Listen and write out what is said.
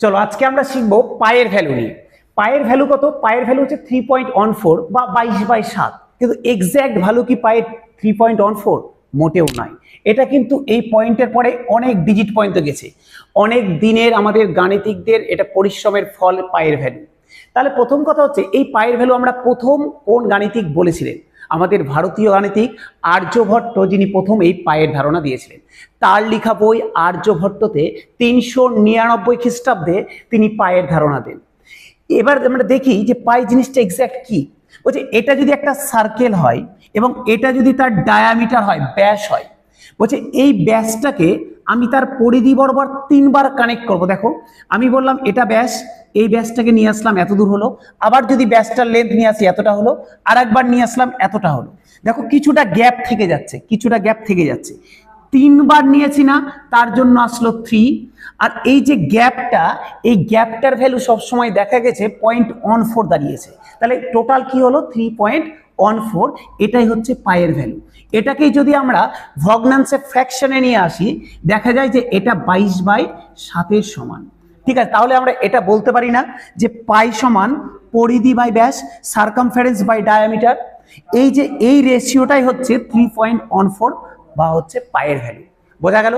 চলো, আজকে আমরা শিখব পায়ের ভ্যালু নিয়ে। পায়ের ভ্যালু কত? পায়ের ভ্যালু হচ্ছে থ্রি পয়েন্ট ওয়ান ফোর বা বাইশ বাই সাত। কিন্তু এক্স্যাক্ট ভ্যালু কি পায়ের থ্রি পয়েন্ট ওয়ান ফোর মোটেও নয়। এটা কিন্তু এই পয়েন্টের পরে অনেক ডিজিট পয়েন্ট গেছে। অনেক দিনের আমাদের গাণিতিকদের এটা পরিশ্রমের ফল পায়ের ভ্যালু তাহলে প্রথম কথা হচ্ছে, এই পায়ের ভ্যালু আমরা প্রথম কোন গাণিতিক বলেছিলেন? আমাদের ভারতীয় গাণিতিক আর্যভট্ট যিনি প্রথম এই পায়ের ধারণা দিয়েছিলেন। তার লেখা বই আর্যভট্টতে তিনশো নিরানব্বই খ্রিস্টাব্দে তিনি পায়ের ধারণা দেন। এবার আমরা দেখি যে পাই জিনিসটা এক্স্যাক্ট কি? বলছে, এটা যদি একটা সার্কেল হয় এবং এটা যদি তার ডায়ামিটার হয়, ব্যাস হয়। বলছে, এই ব্যাসটাকে আমি তার পরিধি বরাবর তিনবার কানেক্ট করব, দেখো। আমি বললাম, এটা ব্যাস, এই ব্যাসটাকে নিয়ে আসলাম, এত দূর হলো। আবার যদি ব্যাসটার লেন্থ নিয়ে আসি, এতটা হলো। আর একবার নিয়ে আসলাম, এতটা হলো। দেখো, কিছুটা গ্যাপ থেকে যাচ্ছে, কিছুটা গ্যাপ থেকে যাচ্ছে। তিনবার নিয়েছি না, তার জন্য আসলো থ্রি আর এই যে গ্যাপটা এই গ্যাপটার ভ্যালু সবসময় দেখা গেছে পয়েন্ট ওয়ান ফোর দাঁড়িয়েছে। তাহলে টোটাল কি হলো? থ্রি পয়েন্ট ওয়ান ফোর এটাই হচ্ছে পায়ের ভ্যালু এটাকেই যদি আমরা ভগ্নাংশে ফ্র্যাকশনে নিয়ে আসি, দেখা যায় যে এটা বাইশ বাই সাতের সমান। ঠিক আছে, তাহলে আমরা এটা বলতে পারি না যে পাই সমান পরিধি বাই ব্যাস সার্কামফারেন্স বাই ডায়ামিটার এই যে এই রেশিওটাই হচ্ছে থ্রি পয়েন্ট ওয়ান ফোর বা হচ্ছে পায়ের ভ্যালু বোঝা গেল?